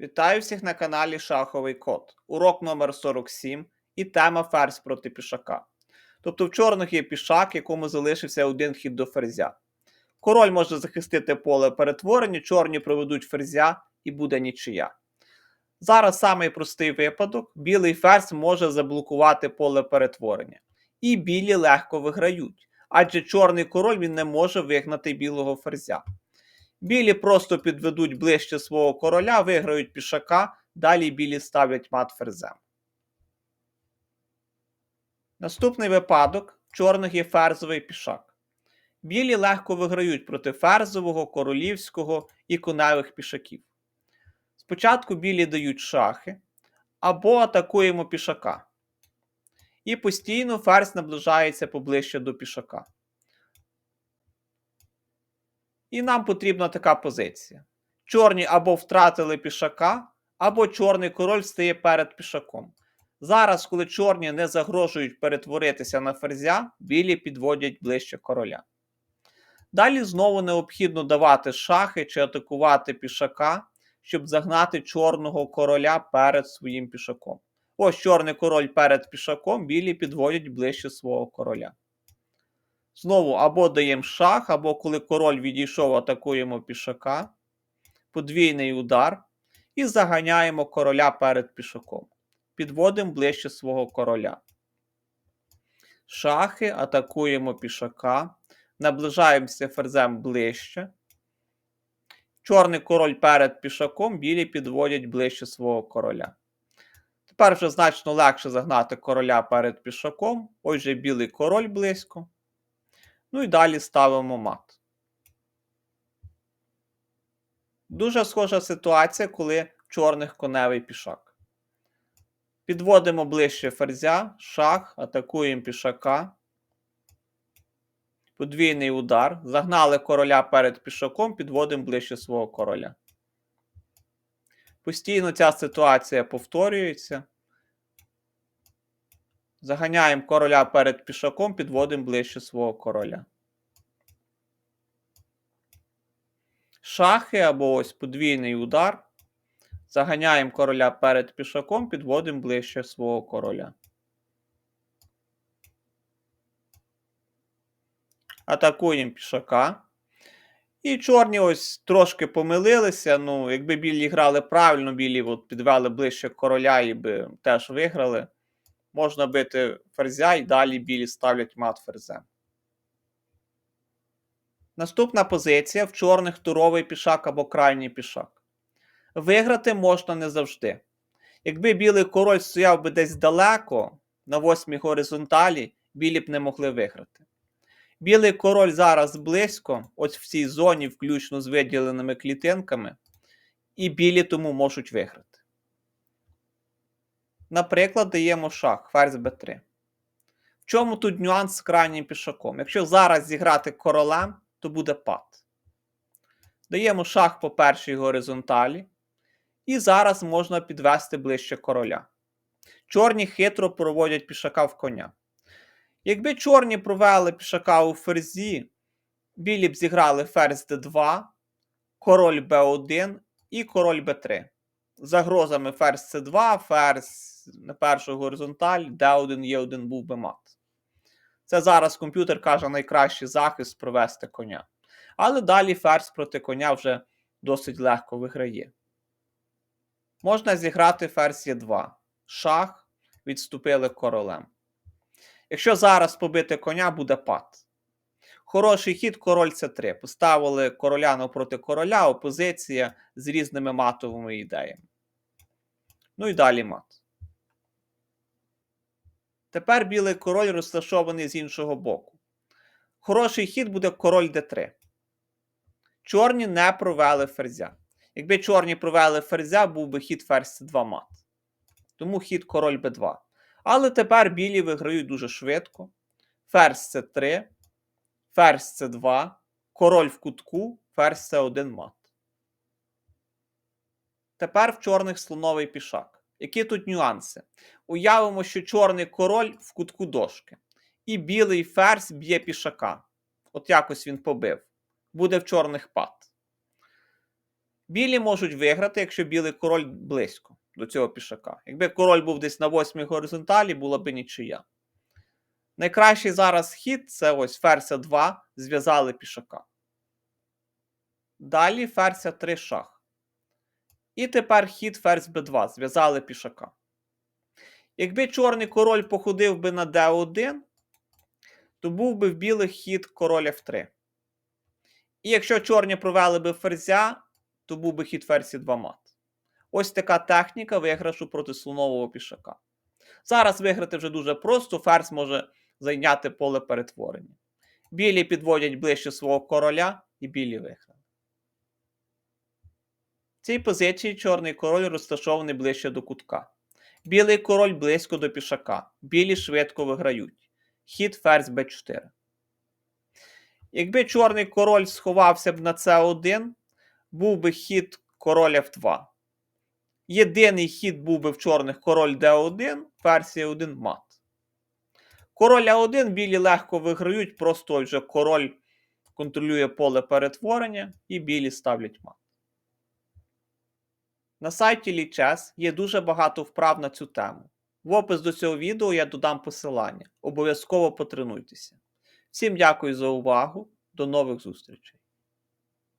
Вітаю всіх на каналі Шаховий Код. Урок номер 47 і тема ферзь проти пішака. Тобто в чорних є пішак, якому залишився один хід до ферзя. Король може захистити поле перетворення, чорні проведуть ферзя і буде нічия. Зараз самий простий випадок: білий ферзь може заблокувати поле перетворення. І білі легко виграють, адже чорний король він не може вигнати білого ферзя. Білі просто підведуть ближче свого короля, виграють пішака, далі білі ставлять мат ферзем. Наступний випадок: чорних є ферзовий пішак. Білі легко виграють проти ферзового, королівського і коневих пішаків. Спочатку білі дають шахи або атакуємо пішака. І постійно ферзь наближається поближче до пішака. І нам потрібна така позиція. Чорні або втратили пішака, або чорний король стає перед пішаком. Зараз, коли чорні не загрожують перетворитися на ферзя, білі підводять ближче короля. Далі знову необхідно давати шахи чи атакувати пішака, щоб загнати чорного короля перед своїм пішаком. Ось чорний король перед пішаком, білі підводять ближче свого короля. Знову або даємо шах, або коли король відійшов, атакуємо пішака, подвійний удар, і заганяємо короля перед пішаком. Підводимо ближче свого короля. Шахи, атакуємо пішака, наближаємося ферзем ближче. Чорний король перед пішаком, білі підводять ближче свого короля. Тепер вже значно легше загнати короля перед пішаком. Ось же білий король близько. Ну і далі ставимо мат. Дуже схожа ситуація, коли чорних коневий пішак. Підводимо ближче ферзя, шах, атакуємо пішака. Подвійний удар. Загнали короля перед пішаком, підводимо ближче свого короля. Постійно ця ситуація повторюється. Заганяємо короля перед пішаком, підводимо ближче свого короля. Шахи або ось подвійний удар. Заганяємо короля перед пішаком, підводимо ближче свого короля. Атакуємо пішака. І чорні ось трошки помилилися. Ну, якби білі грали правильно, білі от підвели ближче короля і би теж виграли. Можна бити ферзя і далі білі ставлять мат ферзем. Наступна позиція в чорних туровий пішак або крайній пішак. Виграти можна не завжди. Якби білий король стояв би десь далеко, на восьмій горизонталі, білі б не могли виграти. Білий король зараз близько, ось в цій зоні, включно з виділеними клітинками, і білі тому можуть виграти. Наприклад, даємо шах, ферзь b3. В чому тут нюанс з крайнім пішаком? Якщо зараз зіграти королем, то буде пад. Даємо шах по першій горизонталі. І зараз можна підвести ближче короля. Чорні хитро проводять пішака в коня. Якби чорні провели пішака у ферзі, білі б зіграли ферзь d2, король b1 і король b3. Загрозами ферзь c2, ферзь на першу горизонталь, d1, e1 був би мат. Це зараз комп'ютер каже найкращий захист провести коня. Але далі ферзь проти коня вже досить легко виграє. Можна зіграти ферзь Е2. Шах, відступили королем. Якщо зараз побити коня, буде пад. Хороший хід король С3. Поставили короля навпроти короля, опозиція з різними матовими ідеями. Ну і далі мат. Тепер білий король розташований з іншого боку. Хороший хід буде король d3. Чорні не провели ферзя. Якби чорні провели ферзя, був би хід ферзь c2 мат. Тому хід король b2. Але тепер білі виграють дуже швидко. Ферзь c3, ферзь c2, король в кутку, ферзь c1 мат. Тепер в чорних слоновий пішак. Які тут нюанси? Уявимо, що чорний король в кутку дошки. І білий ферзь б'є пішака. От якось він побив. Буде в чорних пад. Білі можуть виграти, якщо білий король близько до цього пішака. Якби король був десь на восьмій горизонталі, була б нічия. Найкращий зараз хід це ось ферзь 2, зв'язали пішака. Далі ферзь 3 шах. І тепер хід ферзь b2, зв'язали пішака. Якби чорний король походив би на d1, то був би в білих хід король f3. І якщо чорні провели би ферзя, то був би хід ферзь 2 мат. Ось така техніка виграшу проти слонового пішака. Зараз виграти вже дуже просто, ферзь може зайняти поле перетворення. Білі підводять ближче свого короля, і білі виграли. В цій позиції чорний король розташований ближче до кутка. Білий король близько до пішака. Білі швидко виграють. Хід ферзь b4. Якби чорний король сховався б на c1, був би хід король f2. Єдиний хід був би в чорних король d1, версія 1 мат. Король А1 білі легко виграють, просто вже король контролює поле перетворення і білі ставлять мат. На сайті Лічес є дуже багато вправ на цю тему. В опис до цього відео я додам посилання. Обов'язково потренуйтеся. Всім дякую за увагу. До нових зустрічей!